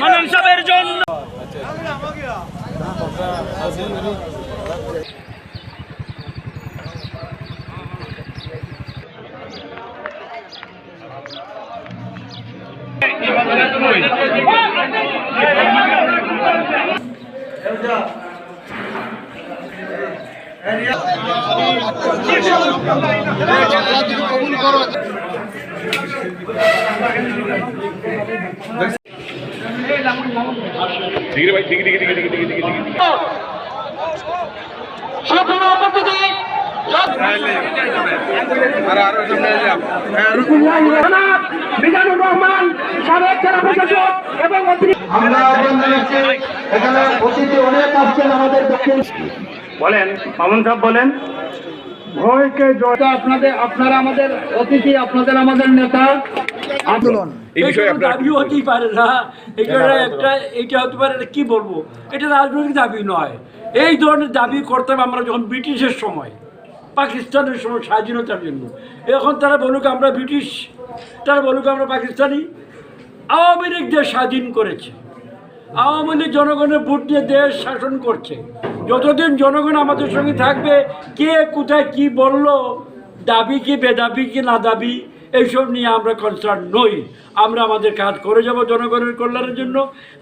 মানন সাহেবের জন্য মিজানুর রহমান সাবেক জেলা প্রশাসক এবং আমরা আহ্বান জানাচ্ছি এখানে অতিথি অনেক আসছেন আমাদের দক্ষিণ বলেন মামুন সাহেব বলেন। ভয়কে জয়টা আপনাদের আপনারা আমাদের অতিথি আপনাদের আমাদের নেতা। আন্দোলন। এটা দাবি হতেই পারে না। এটা একটা এটা হতে পারে কি বলব? এটা রাজনৈতিক দাবি নয়। এই ধরনের দাবি করতাম আমরা যখন ব্রিটিশের সময় পাকিস্তানের সময় স্বাধীনতার জন্য। এখন তারা বলুক আমরা ব্রিটিশ তারা বলুক আমরা পাকিস্তানি। আওয়ামী লীগ দেশ স্বাধীন করেছে। আওয়ামী লীগ জনগণের ভোট দিয়ে দেশ শাসন করছে। যতদিন জনগণ আমাদের সঙ্গে থাকবে কে কোথায় কি বলল দাবি কি, বেদাবি কি, না দাবি, এইসব নিয়ে আমরা কনসার্ন নই। আমরা আমাদের কাজ করে যাব জনগণের কল্যাণের জন্য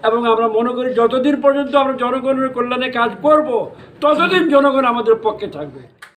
এবং আমরা মনে করি যতদিন পর্যন্ত আমরা জনগণের কল্যাণে কাজ করব, ততদিন জনগণ আমাদের পক্ষে থাকবে।